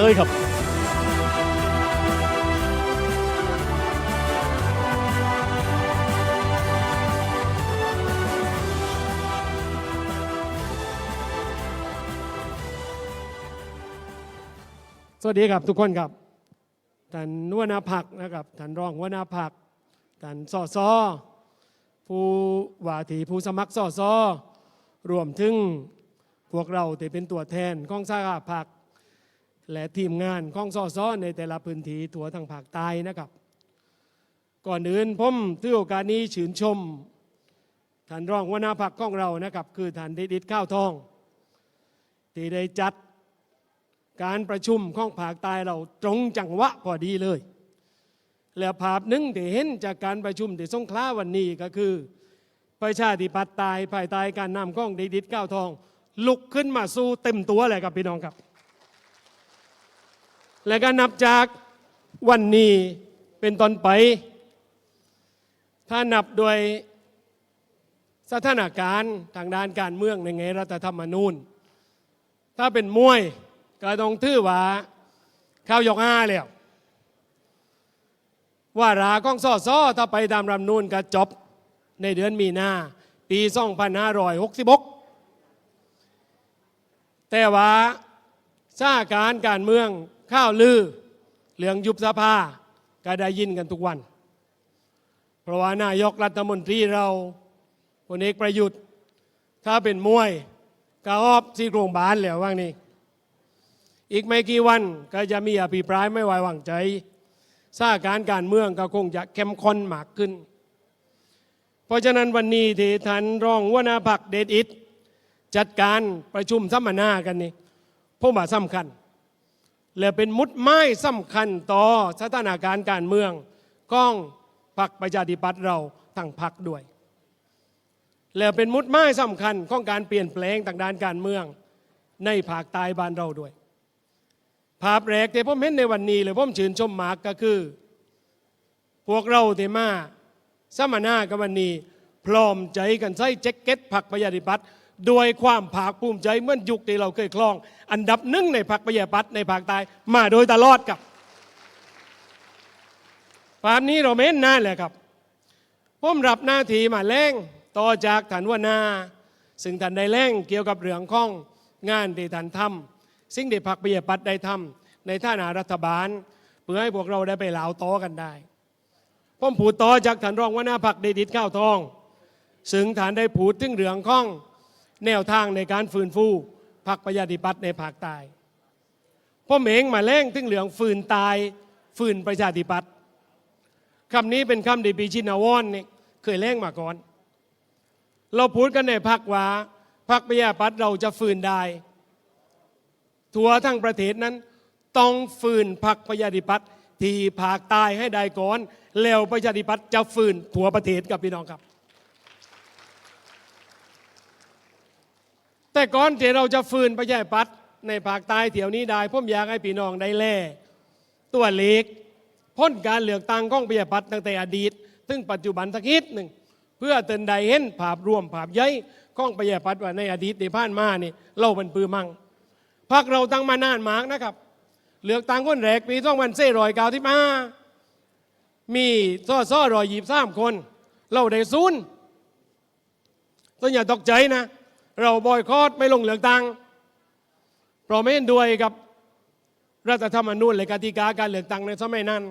เตยครับสวัสดีครับทุกคนครับท่านหัวนาพักนะครับท่านรองหัวนาพักท่านสอสอผู้ว่าทีผู้สมัครสอสอรวมถึงพวกเราที่เป็นตัวแทนของสาขาพัก และทีมงานของสอสอในแต่ละพื้นที่ทั่วทั้งภาคใต้นะครับ ก่อนอื่นผมถือโอกาสนี้ชื่นชมท่านรองหัวหน้าพักของเรานะครับ คือท่านเดดิตข้าวทอง ที่ได้จัดการประชุมของภาคใต้เราตรงจังหวะพอดีเลย แล้วภาพหนึ่งที่เห็นจากการประชุมที่สงขลาวันนี้ก็คือ ประชาธิปัตย์ตายภายใต้การนำของเดดิตก้าวทอง ลุกขึ้นมาสู้เต็มตัวเลยครับพี่น้องครับ และก็นับจากวันนี้เป็นต้นไป ถ้านับโดยสถานการณ์ทางด้านการเมืองในไงรัฐธรรมนูญ ถ้าเป็นมวยก็ต้องถือว่าเข้ายกห้าแล้วว่าราของสอสอถ้าไปตามรำนูนก็จบในเดือนมีนาปี2566แต่ว่าสถานการณ์การเมือง ข้าวลือเรื่องยุบสภาก็ได้ยินกันทุกวัน เพราะว่านายกรัฐมนตรีเราพลเอกประยุทธ์ ถ้าเป็นมวยก็ออบซี่โรงบานแล้วว่างนี้ อีกไม่กี่วันก็จะมีอภิปรายไม่ไว้วางใจสถานการณ์การเมืองก็คงจะเข้มข้นมากขึ้น เพราะฉะนั้นวันนี้ที่ท่านรองวนาพักเดชอิทจัดการประชุมสัมมนากันนี่ผมว่าสำคัญ และเป็นมุดไม้สำคัญต่อสถานการณ์การเมืองก้องพรรคประชาธิปัตย์เราทั้งพรรคด้วย และเป็นมุดไม้สำคัญของการเปลี่ยนแปลงทางด้านการเมืองในภาคใต้บ้านเราด้วย ภาพแรกที่ผมเห็นในวันนี้เลยผมชื่นชมมากก็คือ พวกเราเที่มาสมมนากันวันนี้ พร้อมใจกันใส่แจ็คเก็ตผักประชาธิปัตย์ ด้วยความภาคภูมิใจเมื่อนยุคที่เราเคยคลอง อันดับหนึ่งในผักประชาปัตในภาคใต้มาโดยตลอดกับภาพนี้เราไม่เห็นนานเลยครับผมรับหน้าที่มาแรงต่อจากฐานวนา ซึ่งท่านได้แรงเกี่ยวกับเรื่องของงานที่ท่านทำสิ่งที่พรรคประชาปัตได้ทำในท่านารัฐบาล เพื่อให้พวกเราได้ไปหลาต่อกันได้ผมผูดต่อจากท่านรองวหน้าพรรคเดดิตข้าวทอง ซึ่งท่านได้ผูดถึงเรื่องของ แนวทางในการฟื้นฟูพรรคประชาธิปัตย์ในภาคใต้ผมเองมาแรงถึงเรื่องฟื้นตายฟื้นประชาธิปัตย์คำนี้เป็นคำที่ปีชินาวอนเนี่ยเคยแรงมาก่อน เราพูดกันในพักว่าพักประชาธิปัตย์เราจะฟื้นได้ทั่วทั้งประเทศนั้น ต้องฟื้นพักประชาธิปัตย์ที่ภาคใต้ให้ได้ก่อน แล้วประชาธิปัตย์จะฟื้นทั่วประเทศกับพี่น้องครับ แต่ก่อนที่เราจะฟื้นประชาปัตในภาคใต้เที่ยวนี้ได้ผมอยากให้พี่น้องได้แล่ ตัวเล็กพ้นการเหลือกตั้งของประชาปัตย์ตั้งแต่อดีตถึงปัจจุบันสักนิดหนึ่งเพื่อเตือนใดเห็นภาพรวมภาพใหญ่ของประชาปัตย์ว่าในอดีตที่ผ่านมานี่เราเป็นปือมังพักเราตั้งมานานมากนะครับเหลือกตั้งคนแรกปีสองพันสี่รอยเกาที่มามีซ่อซ่อรอยหยีบสามคน เราได้ศูนย์ต้องอย่าตกใจนะ เราบอยคอรดไม่ลงเหลือกตั้งเพราะไม่เห็นด้วยกับรัฐธรรมนูญและกติกาการเหลือกตั้งในสมัยนั้น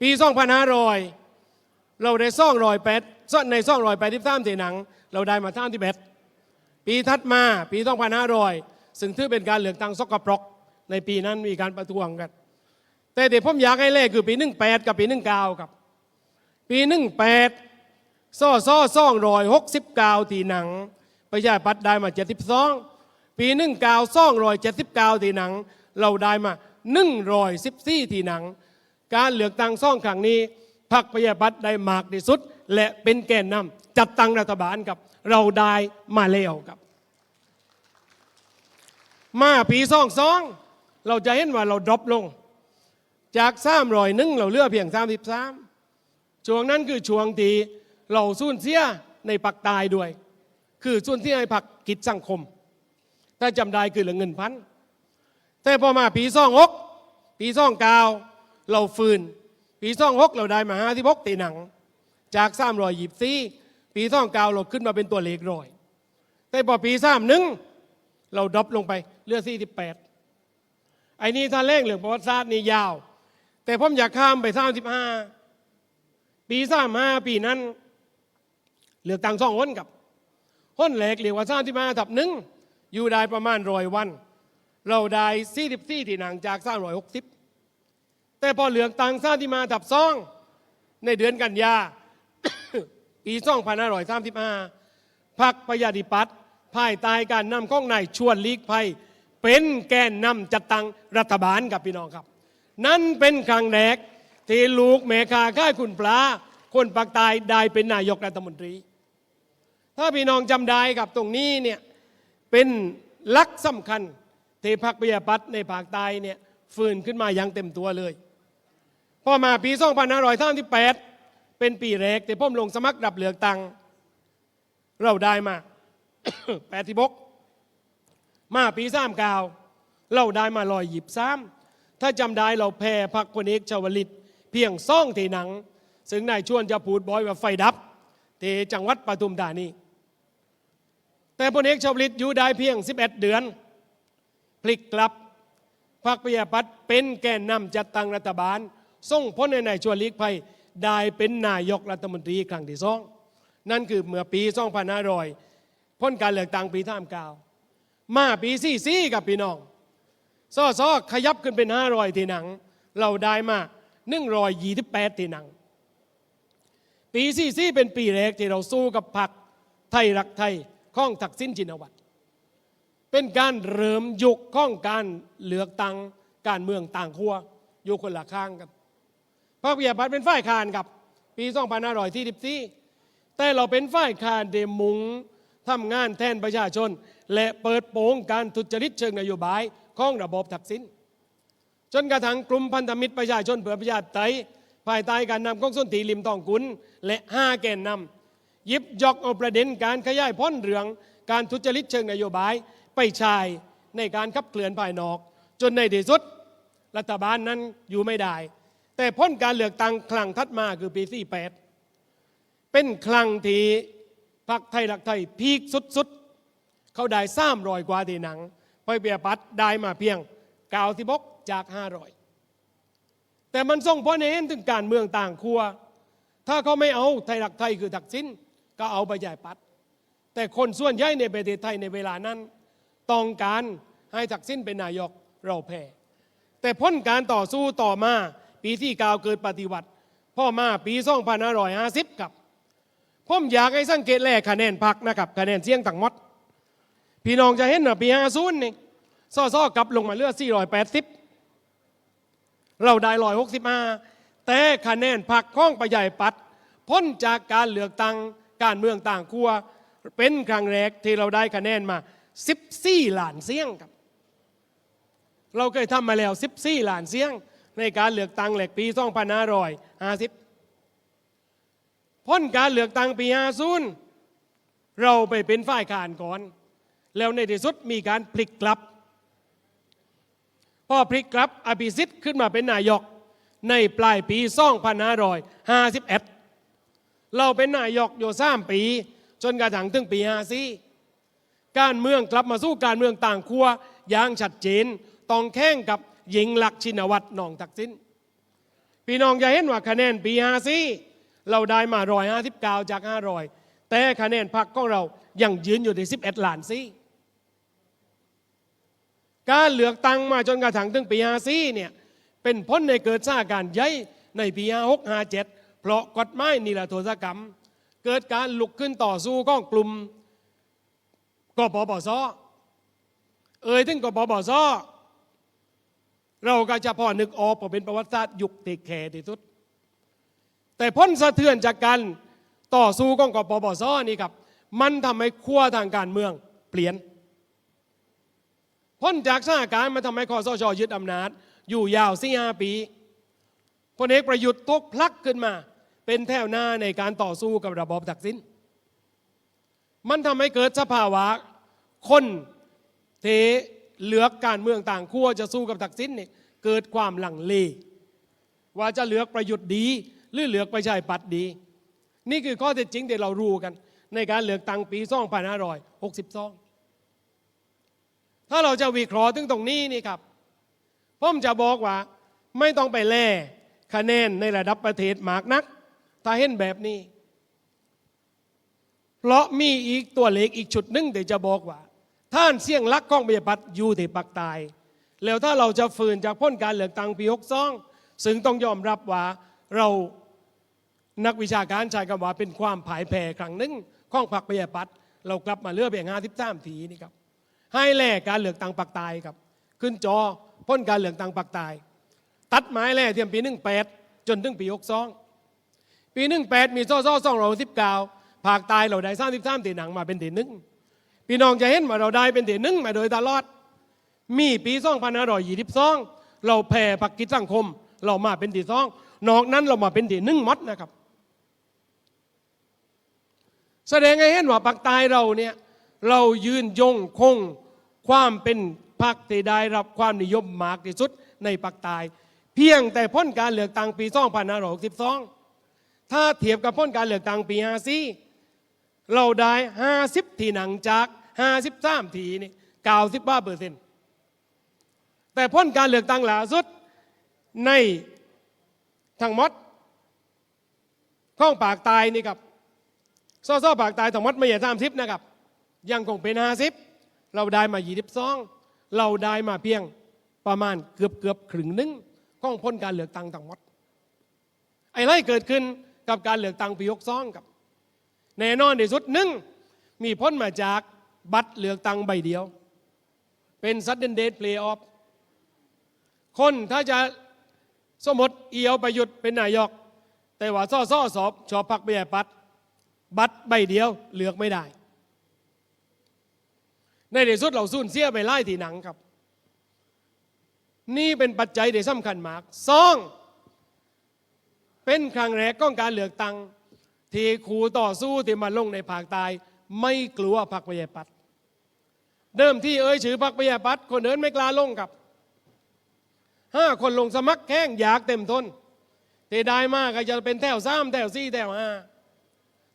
ปี2500เราได้ซ่องรอยแปดในซ่องรอยแปดที่สามเสหนัง เราได้มาท่ามที่เบ็ดปีถัดมาปี2500ซึ่งถือเป็นการเหลือกตั้งซอกกระปรกในปีนั้นมีการประท้วงกัน แต่เดี๋ยวผมอยากให้เลขคือปี18กับปี19ครับ ปี18ซ่อซ่อซ่องรอย69ทีหนัง ประชาธิปัตย์ได้มา 72 ปี19ซ่องรอย79ทีหนัง เราได้มา114ทีหนัง การเลือกตั้งซ่องครั้งนี้พรรคประชาธิปัตย์ได้มากที่สุด และเป็นแกนนำจัดตั้งรัฐบาลกับเราได้มาแล้วครับ มาปีสองสองเราจะเห็นว่าเราดรอปลง จากสามรอยหนึ่งเราเลือเพียงสามสิบสามช่วงนั้นคือช่วงที่เราสูญเสียในปักตายด้วย คือสูญเสียในผักกิจสังคม ถ้าจำได้คือเหลือเงินพัน แต่พอมาปีสองอกปีซ่องกาว เราฟืน ปีซ่องหกเราได้มาห้าที่พกตีหนัง จากสามรอยหยิบซีปีซ่องกาวเราขึ้นมาเป็นตัวเลขรอย แต่พอปีสามหนึ่งเราดรอปลงไปเลือดสี่สิบแปดไอ้นี่ถ้าเร่งเรื่องประวัติศาสตร์นี่ยาว แต่ผมอยากข้ามไปสามสิบห้าปีสามห้าปีนั้นเหลือกตังสองคนกับ ห้นแหลกเรียกว่าสามสิบห้าทับหนึ่งอยู่ได้ประมาณร้อยวัน เราได้สี่สิบสี่ที่หนังจากสามร้อยหกสิบแต่พอเหลือกตังสามที่มาทับสองในเดือนกันยาปีสองพันห้าร้อยสามสิบห้าพักประชาธิปัตย์ภายใต้การนำข้องนายชวนลีกภัยเป็นแกนนำจัดตั้งรัฐบาลกับพี่น้องครับ นั่นเป็นครั้งแรกที่ลูกเมคาค่ายคุณปลาคนปากตายได้เป็นนายกรัฐมนตรี ถ้าพี่น้องจำได้กับตรงนี้เนี่ยเป็นลักสำคัญที่พรรคประชาธิปัตย์ในภาคใต้เนี่ยฟื้นขึ้นมาอย่างเต็มตัวเลยพอมาปี2538เป็นปีแรกที่ผมลงสมัครดับเหลือกตังเราได้มาแปดสิบกมาปีสามกาวเราได้มาลอยหยิบซ้ำถ้าจำได้เราแพ้พักพลเอกชวลิต เพียงซ่องทีหนัง ซึ่งนายชวนจะพูดบอยว่าไฟดับที่จังหวัดปทุมธานี แต่พลเอกชวลิตอยู่ได้เพียง 11 เดือน พลิกกลับพรรคประชาธิปัตย์เป็นแกนนำจัดตั้งรัฐบาล ส่งพ้นในนายชวนลีกภัยได้เป็นนายกรัฐมนตรีครั้งที่สองนั่นคือเมื่อปี2500พ้นการเลือกตั้งปีท่ามกาว มาปีสี่สี่กับพี่น้องซ้อซอขยับขึ้นเป็น 500 ทีหนัง เราได้มา128ที่หนัง ปีสี่สี่เป็นปีแรกที่เราสู้กับพรรคไทยรักไทย ข้องทักษิณชินวัตรเป็นการเริ่มยุคข้องการเลือกตั้งการเมืองต่างขั้วอยู่คนละข้างกันพรรคประชาธิปัตย์เป็นฝ่ายค้านกับ ปี2544แต่เราเป็นฝ่ายค้านเดมุงทำงานแทนประชาชน และเปิดโปงการทุจริตเชิงนโยบายของระบบทักษิณจนกระทั่งกลุ่มพันธมิตรประชาชนเพื่อประชาธิปไตยภายใต้การนำของส้นตีริมทองกุลและห้าแกนนำ ยิบยกเอาประเด็นการขยายพ้นเรื่องการทุจริตเชิงนโยบาย ไปใช้ในการขับเคลื่อนภายนอก จนในที่สุด รัฐบาลนั้นอยู่ไม่ได้ แต่พ้นการเลือกตั้งครั้งถัดมาคือปี48เป็นครั้งที่พรรคไทยรักไทยพีคสุดๆ เขาได้สามรอยกว่าที่หนังพอยเบียปัดได้มาเพียงกาวที่บกจากห้าร้อยแต่มันส่งผลให้เห็นถึงการเมืองต่างครัว ถ้าเขาไม่เอาไทยรักไทยคือทักษิณ ก็เอาไปใหญ่ปัด แต่คนส่วนใหญ่ในประเทศไทยในเวลานั้น ต้องการให้ทักษิณเป็นนายกเราแพ้แต่พ้นการต่อสู้ต่อมาปีที่กาวเกิดปฏิวัติ พ่อมาปี2550กับผมอยากให้สังเกตแลคะแนนพักนะครับคะแนนเสียงต่างมด พี่น้องจะเห็นว่าปี50นี่ซ้อๆกลับลงมาเลือ480เราได้165แต่คะแนนพักข้องประใหญ่ปัด พ้นจากการเลือกตั้ง การเมืองต่างขั้วเป็นครั้งแรกที่เราได้คะแนนมา 14ล้านเสียงครับ เราเคยทำมาแล้ว 14ล้านเสียง ในการเลือกตั้งแหลกปี2550พ้นการเลือกตั้งปี50เราไปเป็นฝ่ายค้านก่อน แล้วในที่สุดมีการพลิกกลับพอพลิกกลับอภิสิทธิ์ขึ้นมาเป็นนายกในปลายปี2551 เราเป็นนายกอยู่สามปี จนกระทั่งถึงปี54การเมืองกลับมาสู้การเมืองต่างขั้วอย่างชัดเจนต้องแข่งกับหญิงหลักชินวัตรหนองทักษิณพี่น้องจะเห็นว่าคะแนนปี54เราได้มา159จาก500แต่คะแนนพรรคของเรายังยืนอยู่ที่11ล้านซี่การเลือกตั้งมาจนกระทั่งถึงปี54เนี่ยเป็นพ้นในเกิดสร้างการใหญ่ในปี56 57เจ็ด พราะกฎหมายนิรโทษกรรม เกิดการลุกขึ้นต่อสู้ของกลุ่มกปปสเอ่ยถึงกปปสเราก็จะพอนึกออกเพราเป็นประวัติศาสตร์ยุคติแขที่สุด แต่พ้นสะเทือนจากการต่อสู้ของกปปสนี่ครับ มันทำให้ขั้วทางการเมืองเปลี่ยน พ้นจากสถานการณ์มันทำให้คอสชยึดอำนาจ อยู่ยาวสี่ห้าปีพลเอกประยุทธ์ตกพลักขึ้นมา เป็นแถวหน้าในการต่อสู้กับระบอบทักษิณมันทำให้เกิดสภาวะ คนเทเหลือกการเมืองต่างขั้วจะสู้กับทักษิณเนี่ยเกิดความหลังเล ว่าจะเลือกประยุทธ์ดี หรือเลือกประชาธิปัตย์ดี นี่คือข้อเท็จจริงที่เรารู้กัน ในการเลือกตั้งปี2562ถ้าเราจะวิเคราะห์ถึงตรงนี้นี่ครับผมจะบอกว่าไม่ต้องไปแล่คะแนนในระดับประเทศมากนัก ถ้าเห็นแบบนี้ เพราะมีอีกตัวเลขอีกชุดหนึ่งที่จะบอกว่า ท่านเสี่ยงลักก้องประชาธิปัตย์อยู่ที่ปักตาย แล้วถ้าเราจะฝืนจากพ้นการเหลือกตังปี62ซึ่งต้องยอมรับว่าเรานักวิชาการช้คำว่าเป็นความผายแผ่ครั้งหนึ่งข้องพรรคประชาธิปัตย์เรากลับมาเลือกเพียง53ทีนี่ครับให้แลกการเหลือกตังปักตายครับ ขึ้นจอพ้นการเหลือกตังปักตาย ตัดไม้แล่เทียมปี18จนถึงปี62 ปี18มีซ่อซ่อสองร้อยสิบเก้าภาคใตายเราได้33ตีหนังมาเป็นตีหนึ่งพี่น้องจะเห็นว่าเราได้เป็นตีหนึ่งมาโดยตลอด มีปี2522เราแผ่ปักกิจสังคม เรามาเป็นตีสองนอกนั้นเรามาเป็นตีหนึ่งหมดนะครับ แสดงให้เห็นว่าปักใตายเราเนี่ยเรายืนยงคงความเป็นพรรคที่ได้รับความนิยมมากที่สุดในปักใตายเพียงแต่พ้นการเลือกตั้งปี 2562 ถ้าเทียบกับพ้นการเลือกตั้งปี54เราได้50ทีหนังจาก53ทีนี่95เปอร์เซ็นต์แต่พ้นการเลือกตั้งล่าสุดในทั้งมดข้องปากตายนี่ครับซ่อซ่อปากตายทั้งมดไม่ใช่สามสิบนะครับยังคงเป็นห้าสิบเราได้มายี่สิบสองเราได้มาเพียงประมาณเกือบเกือบครึ่งหนึงข้องพ้นการเลือกตั้งทั้งมดไอ้ไรเกิดขึ้น กับการเลือกตั้งปียกซ่องกับแน่นอนที่สุดหนึ่งมีพ้นมาจากบัตรเลือกตั้งใบเดียว เป็นซัดเดนเดทเพลย์ออฟคนถ้าจะสมมติเอียวประยุทธ์เป็นนายก แต่ว่าซ่อซ่อสอบชอบพักเบียปัด บัตรใบเดียวเลือกไม่ได้ ในที่สุดเราสูญเสียไปไล่ที่หนังครับ นี่เป็นปัจจัยที่สำคัญมากสอง เป็นครั้งแรกของการเลือกตั้งที่ครูต่อสู้ที่มาลงในภาคใต้ไม่กลัวพรรคประชาปัตย์เดิมที่เอ่ยชื่อพรรคประชาปัตย์คนเดินไม่กล้าลงครับห้าคนลงสมัครแข่งอยากเต็มทนที่ได้มากก็จะเป็นแถวสามแถวสี่แถวห้า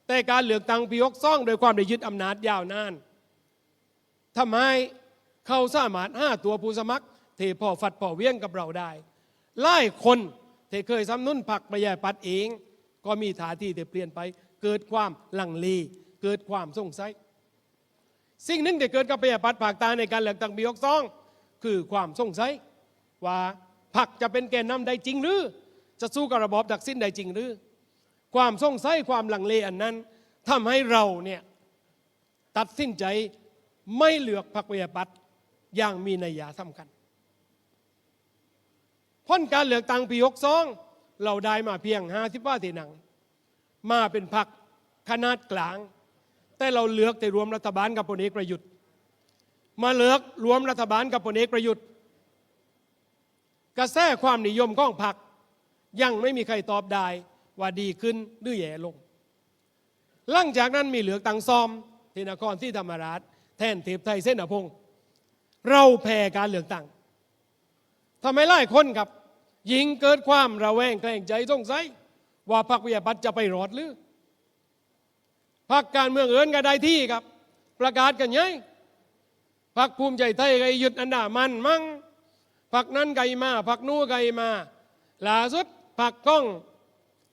แต่การเหลือกตังปียกซ่องโดยความได้ยึดอำนาจยาวนานทำให้เขาสามารถห้าตัวผู้สมัครเทพ่อฝัดพ่อเวียงกับเราได้ไล่คน ที่เคยซ้ำนุนผักประยาปัดเอง ก็มีท่าทีที่เปลี่ยนไป เกิดความลังเลเกิดความสงสัยสิ่งหนึ่งที่เกิดกับประยาปัดภาคใต้ในการเลือกตั้งปียกซองคือความสงสัยว่าผักจะเป็นแกนนำได้จริงหรือ จะสู้กับระบอบดักสิ้นได้จริงหรือ ความสงสัยความลังเลอันนั้นทำให้เราเนี่ยตัดสินใจไม่เลือกพรรคประชาธิปัตย์อย่างมีนัยยะสำคัญ พ้นการเลือกตั้งปีกซองเราได้มาเพียงห้าสิบว่าที่นังมาเป็นพรรคขนาดกลาง แต่เราเลือกแต่รวมรัฐบาลกับพลเอกประยุทธ์ มาเลือกรวมรัฐบาลกับพลเอกประยุทธ์ กระแสความนิยมของพรรคยังไม่มีใครตอบได้ว่าดีขึ้นหรือแย่ลง หลังจากนั้นมีเหลือกตังซอมที่นครที่ธรรมราช แทนเทพไทยเส้นอพง เราแพ้การเหลือกตั้ง ทำไมหลายคนครับ ยิงเกิดความระแวงแกล้งใจสงสัยว่าพรรควิทยาปัตย์จะไปรอดหรือพรรคการเมืองเอินก็ได้ที่ครับ ประกาศกันยัยพรรคภูมิใจไทยก็หยุดอันดามันมั่งพรรคนั้นไกมาพรรคนู้นไกมาล่าสุดพรรคก้อง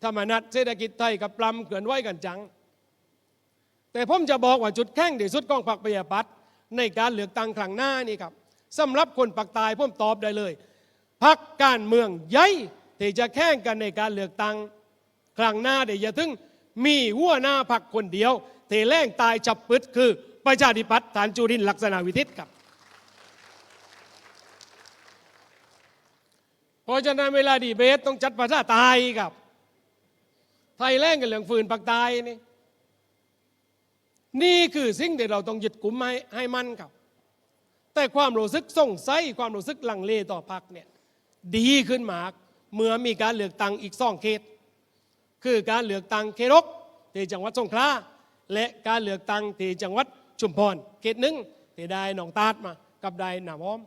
ธรรมนัตเศรษฐกิจไทยกับปลำเกินไหวกันจัง แต่ผมจะบอกว่าจุดแข้งที่สุดของพรรคประชาธิปัตย์ในการเลือกตั้งครั้งหน้านี่ครับสำหรับคนปักตายผมตอบได้เลย พรรคการเมืองใหญ่ที่จะแข่งกันในการเลือกตั้งครั้งหน้าเดี๋ยวจะถึงมีหัวหน้าพรรคคนเดียวเทแรงตายจับปึดคือประชาธิปัตย์ฐานจุรินลักษณะวิทิตครับ เพราะฉะนั้นเวลาดีเบตต้องจัดภาษาตายครับ ไทยแรงกันเหลืองฟืนปักตายนี่นี่คือสิ่งที่เราต้องยึดกลุ่มให้ให้มั่นครับ แต่ความรู้สึกสงสัยความรู้สึกลังเลต่อพรรคเนี่ย ดีขึ้นมาก เมื่อมีการเลือกตั้งอีกสองเขต คือการเลือกตั้งเขตรกที่จังหวัดสงขลาและการเลือกตั้งที่จังหวัดชุมพรเขตหนึ่งที่ได้หนองตาดมากับได้หนามอ้อม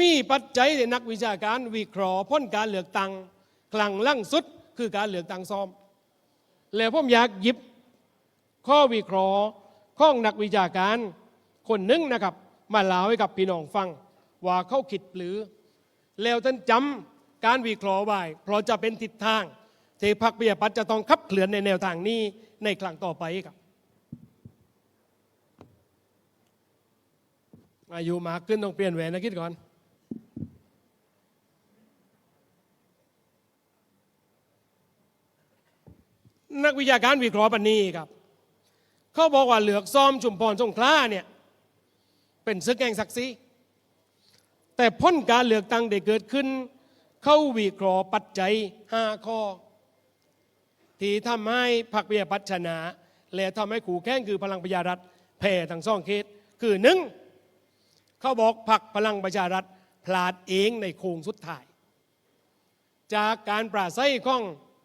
มีปัจจัยที่นักวิชาการวิเคราะห์พ้นการเลือกตั้งคลังล่างสุดคือการเลือกตั้งซ้อม แล้วผมอยากหยิบข้อวิเคราะห์ของนักวิชาการคนหนึ่งนะครับ มาเล่าให้กับพี่น้องฟัง ว่าเขาคิดหรือ แล้วท่านจำการวิเคราะห์ไว้เพราะจะเป็นทิศทางที่พรรคประชาธิปัตย์จะต้องขับเคลื่อนในแนวทางนี้ในครั้งต่อไปครับ อายุมากขึ้นต้องเปลี่ยนแหวนนะคิดก่อนนักวิชาการวิเคราะห์ปันนี้ครับ เขาบอกว่าเหลือกซ้อมชุมพรสงขลาเนี่ย เป็นซึกแห่งศักดิ์ศรี แต่พ้นการเลือกตั้งได้เกิดขึ้น เข้าวิเคราะห์ปัจจัยห้าข้อ ที่ทำให้พรรคประชาธิปัตย์ชนะและทำให้ขู่แข่งคือพลังประชารัฐแพ้ทั้งสองเขตคือหนึ่งเขาบอกพรรคพลังประชารัฐพลาดเองในโค้งสุดท้าย จากการปราศัยของ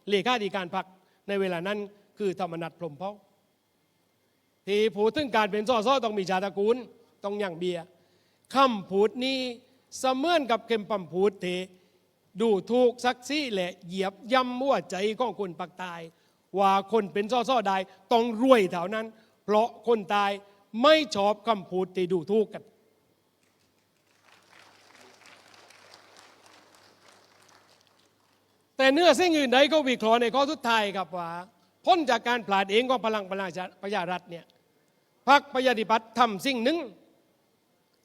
เลขาธิการพรรคในเวลานั้นคือธรรมนัฐพรมเผ่าที่พูดถึงการเป็นสอสอต้องมีชาติตระกูลต้องอย่างเบียร์คำพูดนี้ เสมือนกับเข็มปั๊มพูดเทดูถูกซักซี่และเหยียบย่ำมั่วใจของคนปากตาย ว่าคนเป็นสอสอได้ต้องรวยเท่านั้น เพราะคนตายไม่ชอบคำพูดที่ดูถูกกัน แต่เนื้อสิ่งอื่นใดก็วิเคราะห์ในข้อสุดท้ายครับว่าพ้นจากการผลาดเองของพลังประชาประชารัฐเนี่ยพรรคประชาธิปัตย์ทำสิ่งหนึ่ง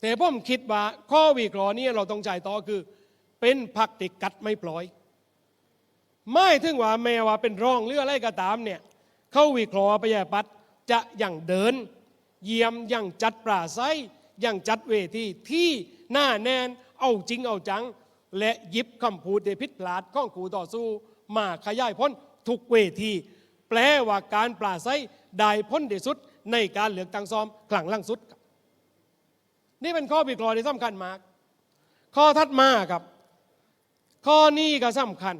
แต่ผมคิดว่าข้อวิเคราะห์นี้เราต้องใจต่อคือ เป็นพรรคติกัดไม่ปล่อย ไม่ถึงว่าแม้ว่าเป็นร่องหรืออะไรก็ตามเนี่ยเข้าวิเคราะห์ประชาปัตย์จะอย่างเดิน เยี่ยมอย่างจัดปราศัยอย่างจัดเวทีที่หน้าแนนเอาจริงเอาจัง และยิบคำพูดเดพิษพลาดข้องขู่ต่อสู้ มาขยายพ้นทุกเวที แปลว่าการปราศัยได้พ้นเดสุดในการเลือกตั้งซ้อมครั้งล่างสุดครับ นี่เป็นข้อวิเคราะห์ที่สำคัญมาก ข้อถัดมาครับ ข้อนี้ก็สำคัญ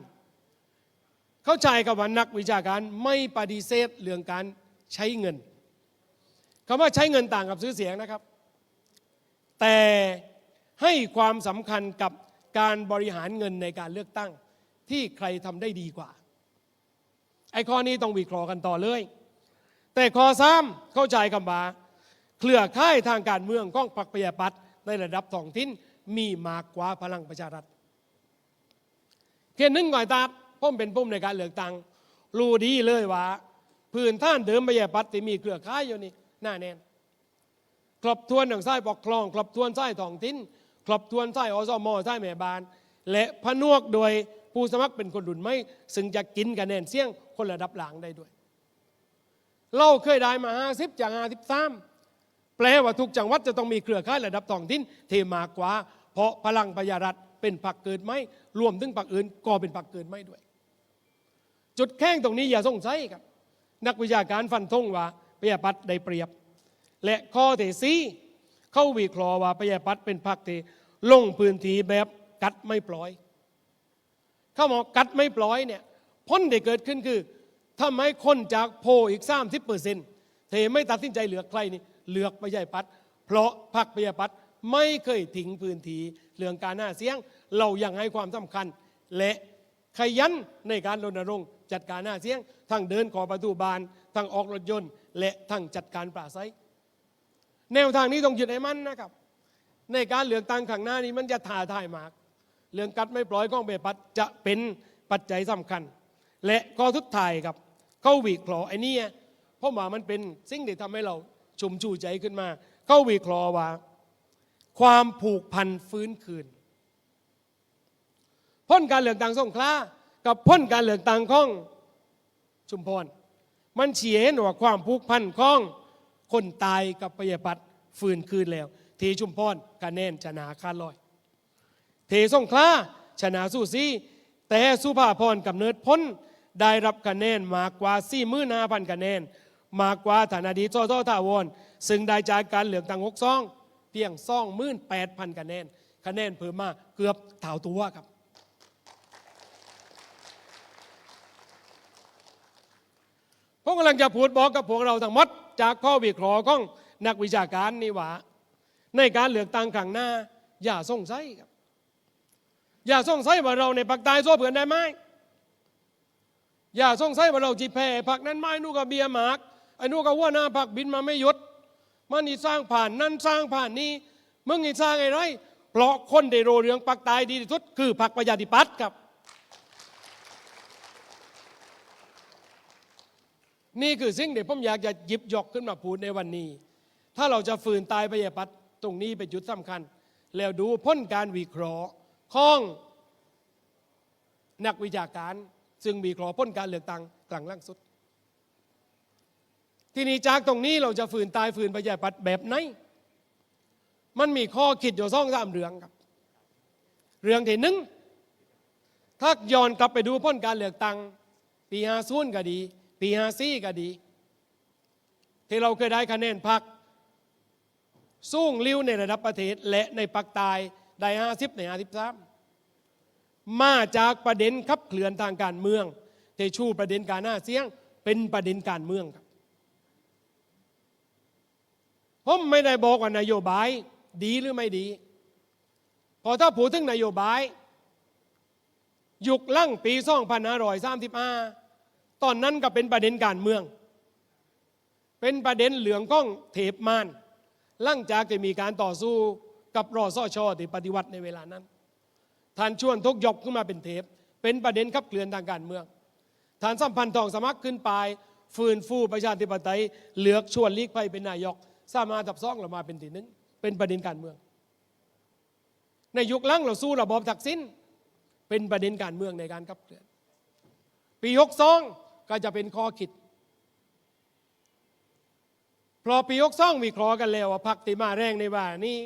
เข้าใจกับว่านักวิชาการไม่ปฏิเสธเรื่องการใช้เงินคำว่าใช้เงินต่างกับซื้อเสียงนะครับ แต่ให้ความสำคัญกับการบริหารเงินในการเลือกตั้งที่ใครทำได้ดีกว่า ไอ้ข้อนี้ต้องวิเคราะห์กันต่อเลย แต่ข้อสามเข้าใจกับว่า เครือข่ายทางการเมืองของพรรคประชาธิปัตย์ในระดับท้องถิ่นมีมากกว่าพลังประชารัฐเขตหนึ่งก่อยตาผมเป็นปุ่มในการเลือกตั้งรู้ดีเลยว่าพื้นท่านเดิมประชาธิปัตย์ที่มีเครือข่ายอยู่นี่หน้าแน่นครบถ้วนอย่างไส้ปกครองครบถ้วนไส้ท้องถิ่นครบถ้วนไส้อสมไส้แม่บาน และพนวกโดยผู้สมัครเป็นคนรุ่นไม่ซึ่งจะกินคะแนนเสี่ยงคนระดับหลังได้ด้วย เราเคยได้มา 50 จาก 53แป ลว่าทุกจังหวัดจะต้องมีเครือข่ายระดับท้องถิ่นเทมากกว่า เพราะพลังประชารัฐเป็นพรรคเกิดไหมรวมถึงพรรคอื่นก็เป็นพรรคเกิดไหมด้วย จุดแข้งตรงนี้อย่าสงสัยครับ นักวิชาการฟันธงว่าประชาปัตได้เปรียบ และข้อเที่สี่เข้าวิเคราะห์ว่าประยาปัตเป็นพรรคที่ลงพื้นที่แบบกัดไม่ปล่อย เข้ามากัดไม่ปล่อยเนี่ยพ้นได้เกิดขึ้นคือทำให้คนจากโพอีก 30เปอร์เซ็นต์เทไม่ตัดสินใจเหลือใครนี่ เลือกประชาธิปัตย์เพราะพรรคประชาธิปัตย์ไม่เคยทิ้งพื้นที่เรื่องการหน้าเสียง เรายังให้ความสำคัญ และขยันในการรณรงค์จัดการหน้าเสียง ทั้งเดินขอประตูบานทั้งออกรถยนต์ และทั้งจัดการปราศัยแนวทางนี้ต้องยึดให้มั่นนะครับ ในการเลือกตั้งข้างหน้านี้มันจะท้าทายมาก เรื่องกัดไม่ปล่อยของเบปัดจะเป็นปัจจัยสำคัญ และข้อทุดทายครับ เข้าวิเคราะห์ไอ้นี่เพราะว่ามันเป็นสิ่งที่ทำให้เรา ชุ่มชูใจขึ้นมา เข้าวิเคราะห์ว่า ความผูกพันฟื้นคืน พ้นการเลือกตั้งสงขลากับพ้นการเลือกตั้งของชุมพร มันเฉียนว่าความผูกพันของคนตายกับปยาปัตฟื้นคืนแล้ว ทีชุมพรคะแน่นชนะคาลอย เทสงขลาชนะสู้ซีแต่สุภาพรกับเนิดพ้นได้รับคะแนนมากกว่า4มื่นาพันคะแนน มากกว่าฐานาดีโซโซทาวอนซึ่งได้จากการเหลือกตั้งหกซองเพียงซ่องมื่นแปดพันคะแนน คะแนนเพิ่มมาเกือบเท่าตัวครับผมกกำลังจะพูดบอกกับพวกเราทั้งหมด จากข้อวิเคราะห์ของนักวิชาการนี่ว่าในการเหลือกตั้งครั้งหน้า อย่าส่งสัยครับ อย่าส่งไสัยว่าเราในภาคใต้สู้เผื่อนได้ไหมอย่าสงสัยว่าเราจีแพ้ผักนั้นไม้นู่นก็เบียร์หมาก อ้นู่นก็ว่าหน้าผักบินมาไม่หยุด มันนี่สร้างผ่านนั่นสร้างผ่านนี้มึงนี่สร้างไอ้ไรเพราะคนในโรเรืองภาคใต้ดีที่สุด คือพรรคประชาธิปัตย์ครับนี่คือสิ่งที่ผมอยากจะหยิบยกขึ้นมาพูดในวันนี้ ถ้าเราจะฝืนตายประชาปัตตรงนี้เป็นจุดสำคัญ แล้วดูพ้นการวิเคราะห์ของนักวิชาการ ซึ่งวิเคราะห์พ้นการเลือกตั้งกลางล่างสุด ที่นี้จากตรงนี้เราจะฝืนตายฝืนประชาธิปัตย์แบบไหน มันมีข้อคิดอยู่สองสามเรื่องครับ เรื่องที่หนึ่งถ้าย้อนกลับไปดูพ้นการเลือกตั้งปีห้าศูนย์ก็ดี ปีห้าสี่ก็ดี ที่เราเคยได้คะแนนพักสูงลิ้วในระดับประเทศและในปักตายได้ห้าสิบในห้าสิบสามมาจากประเด็นขับเคลื่อนทางการเมืองที่ชูประเด็นการหน้าเสียงเป็นประเด็นการเมืองครับ ผมไม่ได้บอกว่านโยบายดีหรือไม่ดี พอถ้าพูดถึงนโยบาย ยุคลั่งปี2535ตอนนั้นก็เป็นประเด็นการเมือง เป็นประเด็นเหลืองก้องเทปมานหลั่งจากจะมีการต่อสู้กับรอซ่อชอที่ปฏิวัติในเวลานั้นท่านชวนทุกยกขึ้นมาเป็นเทป เป็นประเด็นขับเคลื่อนทางการเมืองท่านสัมพันธ์ทองสมัครขึ้นไป ฟื้นฟูประชาธิปไตยเหลือกชวนลีกไปเป็นนายก สามารถจับซ่องเรามาเป็นทีหนึงเป็นประเด็นการเมือง ในยุคลังเราสู้ระบอบทักษิณเป็นประเด็นการเมืองในการขับเคลื่อน ปียกซองก็จะเป็นข้อคิดเพราะปียกซองวิเคราะห์กันแล้วว่าพักติมาแรงในว่านี้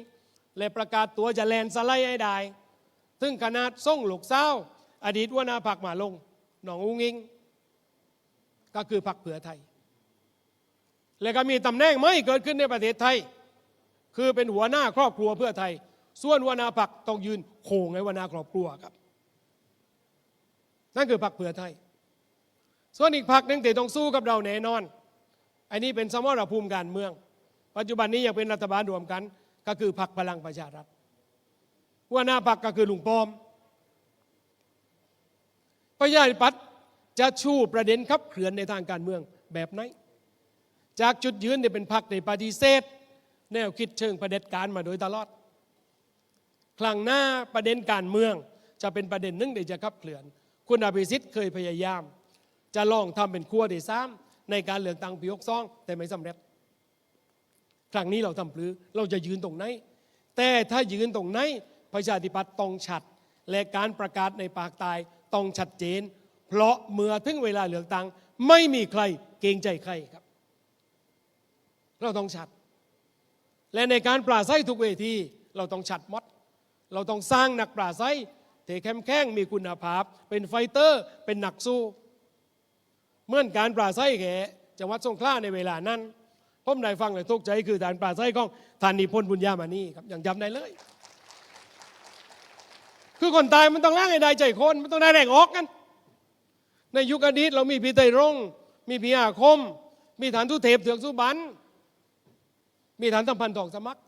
และประกาศตัวจะแลนสไลด์ให้ได้ซึ่งขนาดส่งหลกเศร้า อดีตหัวนาพักมาลง หนองอุ้งอิง ก็คือพักเผื่อไทย และก็มีตำแหน่งไม่เกิดขึ้นในประเทศไทย คือเป็นหัวหน้าครอบครัวเพื่อไทย ส่วนหัวหน้าพักต้องยืนโค้งในหัวหน้าครอบครัวครับ นั่นคือพักเผื่อไทย ส่วนอีกพักหนึ่งที่ต้องสู้กับเราแน่นอน อันนี้เป็นสมรภูมิการเมือง ปัจจุบันนี้ยังเป็นรัฐบาลรวมกัน ก็คือพักพลังประชารัฐหัวหน้าพักก็คือลุงป้อมประชาธิปัตย์จะชูประเด็นขับเคลื่อนในทางการเมืองแบบไหน จากจุดยืนเนี่ยเป็นพักในปฏิเสธ แนวคิดเชิงประเด็จการมาโดยตลอด ครั้งหน้าประเด็นการเมืองจะเป็นประเด็นหนึ่งที่จะขับเคลื่อน คุณอภิสิทธิ์เคยพยายาม จะลองทำเป็นขั้วที่สามในการเลือกตั้งปียกซองแต่ไม่สำเร็จ ครั้งนี้เราทำปรือเราจะยืนตรงไหน แต่ถ้ายืนตรงไหนประชาธิปัตย์ต้องชัด และการประกาศในปากตายต้องชัดเจน เพราะเมื่อถึงเวลาเลือกตั้งไม่มีใครเกรงใจใครครับ เราต้องชัด และในการปราศัยทุกเวที เราต้องชัดมดเราต้องสร้างนักปราศัยเทเข้มแข้งมีคุณภาพ เป็นไฟเตอร์ เป็นนักสู้ เมื่อนการปราศัยแขจังหวัดสงขลาในเวลานั้นผมได้ฟังเลยทุกใจคือการปราศัยของธานนิพนธ์บุญญามานี่ครับอย่างจำได้เลย คือคนตายมันต้องร่างให้ได้ใจคน มันต้องได้แรงออกกัน ในยุคอดีตเรามีพีไตรรง มีพีอาคม มีฐานทุเทพเถืองสุบัน มีฐานสัมพันธ์ทองสมัคร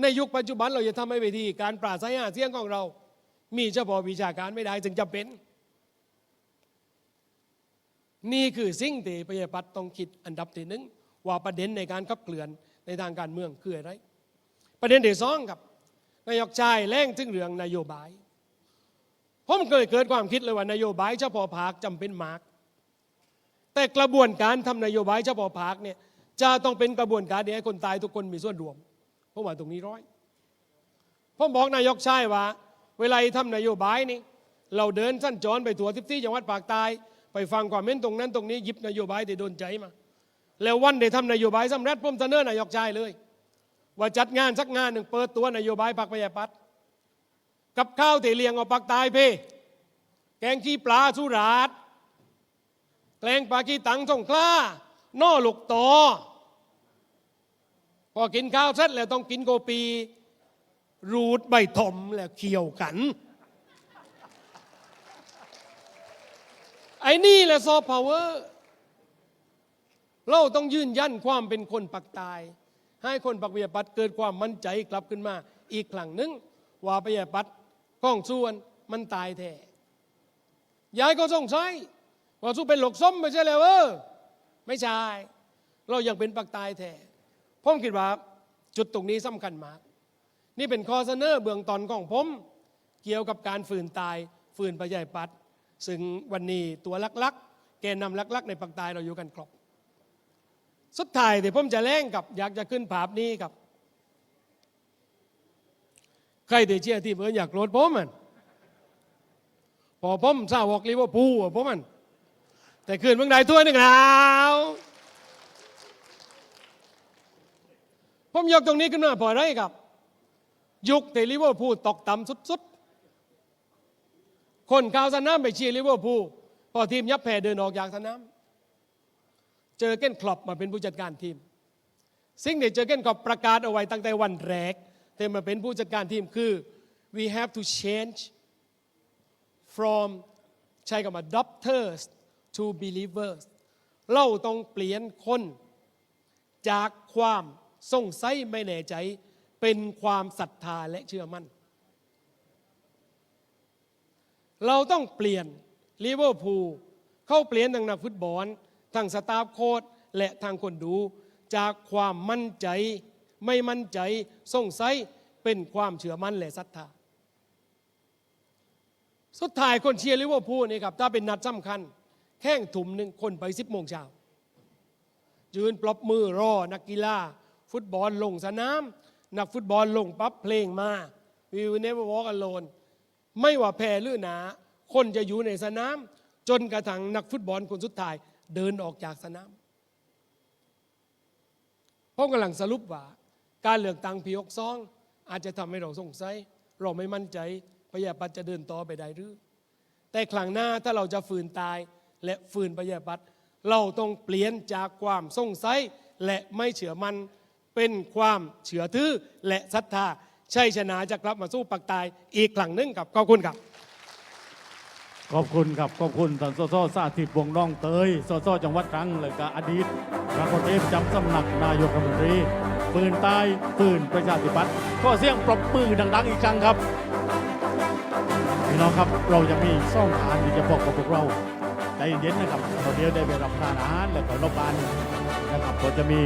ในยุคปัจจุบันเราจะทำให้เวทีการปราศัยหาเสียงของเรา มีเฉพาะวิชาการไม่ได้จึงจำเป็น นี่คือสิ่งที่ประชาธิปัตต้องคิดอันดับที่หนึ่งว่าประเด็นในการขับเคลื่อนในทางการเมืองคืออะไร ประเด็นที่สองครับนายกชายแรงถึงเรื่องนโยบายผมเคยเกิดความคิดเลยว่านโยบายเฉพาะภาคจำเป็นมาก แต่กระบวนการทำนโยบายเฉพาะภาคเนี่ย จะต้องเป็นกระบวนการที่ให้คนตายทุกคนมีส่วนรวมผมว่าตรงนี้ร้อยผมบอกนายกใชายว่า เวลาทำนโยบายนี่เราเดินสั้นจรไปตัวทิพที่จังหวัดปากใต้ไปฟังความเห็นตรงนั้นตรงนี้หยิบนโยบายที่โดนใจมา แล้ววันได้ทำนโยบายสำเร็จผมเสนอนายกชายเลย ว่าจัดงานสักงานหนึ่งเปิดตัวนโยบายพรรคประชาปัตย์กับข้าวที่เลียงเอาปากตายเพแกงขี้ปลาสุราษฎร์แกงปลาขี้ตังสงขลา น่อหลกตอพอกินข้าวเสร็จแล้วต้องกินโกปี รูดใบถมแล้วเคี่ยวกัน ไอ้นี่แหละซอฟต์พาวเวอร์เราต้องยืนยันความเป็นคนปักตาย ให้คนปักเวียปัดเกิดความมั่นใจกลับขึ้นมา อีกครั้งหนึ่งว่าประชาธิปัตย์ข้องส่วนมันตายแท้ยายก็สงสัยว่าสู้เป็นหลกส้มไม่ใช่แล้วเออ ไม่ใช่ เรายังเป็นปักตายแท้ผมคิดว่าจุดตรงนี้สำคัญมาก นี่เป็นข้อเสนอเบื้องต้นของผม เกี่ยวกับการฝืนตายฝืนประชาธิปัตย์ซึ่งวันนี้ตัวลักๆ แกนนำลักๆ ในปักตายเราอยู่กันครบสุดท้ายเดี๋ยวผมจะแล่งกับอยากจะขึ้นภาพนี้กับ ใครที่เชียร์ทีมเอิญอยากโกรธผมมันพอผมทราบวอกลิเวอร์พูลอะผมมัน แต่คืนเมืองใดถ้วหนึ่งแล้วผมยกตรงนี้ขึ้นมาพออะไรครับ ยุคที่ลิเวอร์พูลตกต่ำสุดๆ คนข่าวสนามไปเชียร์ลิเวอร์พูลพอทีมยับแพ้เดินออกจากสนามเจอเก้นคลอปมาเป็นผู้จัดการทีม สิ่งที่เจอเก้นคลอปประกาศเอาไว้ตั้งแต่วันแรกแต่มาเป็นผู้จัดการทีมคือ we have to change from ใช้คำว่า doctors to believers เราต้องเปลี่ยนคน จากความสงสัยไม่แน่ใจ เป็นความศรัทธาและเชื่อมั่น เราต้องเปลี่ยนลิเวอร์พูลเข้าเปลี่ยนทางนักฟุตบอลทางสตาฟโค้ชและทางคนดู จากความมั่นใจ ไม่มั่นใจสงสัยเป็นความเชื่อมั่นและศรัทธาสุดท้ายคนเชียร์ลิเวอร์พูลนี่ครับถ้าเป็นนัดสำคัญ แข่งถุ่มหนึ่งคนไปสิบโมงเช้ายืนปรบมือรอนักกีฬา ฟุตบอลลงสนาม นักฟุตบอลลงปั๊บเพลงมา We will never walk alone ไม่ว่าแพ้หรือหนา คนจะอยู่ในสนาม จนกระทั่งนักฟุตบอลคนสุดท้ายเดินออกจากสนามผมกำลังสรุปว่า การเลือกตั้งปีหกสอง อาจจะทำให้เราสงสัย เราไม่มั่นใจประชาธิปัตย์จะเดินต่อไปได้หรือ แต่ครั้งหน้าถ้าเราจะฝืนตาย และฝืนประชาธิปัตย์เราต้องเปลี่ยนจากความสงสัยและไม่เชื่อมันเป็นความเชื่อถือและศรัทธาชัยชนะจะกลับมาสู้ปักตายอีกครั้งหนึ่งกับขอบคุณครับ ขอบคุณครับ ขอบคุณท่านสสสาธิตวงศ์น้องเตยสสจังหวัดตรังและก็อดีตรัฐมนตรีจำสำนักนายกรัฐมนตรีปืนตายปืนประชาธิปัตย์ก็เสียงปรบมือดัง ๆ อีกครั้งครับพี่น้องครับเราจะมีซ่องทานที่จะบอกกับพวกเรา ใจเย็นๆนะครับเราเดี๋ยวได้ไปรับทานอาหารแล้วก็รบบานนะครับก็จะมี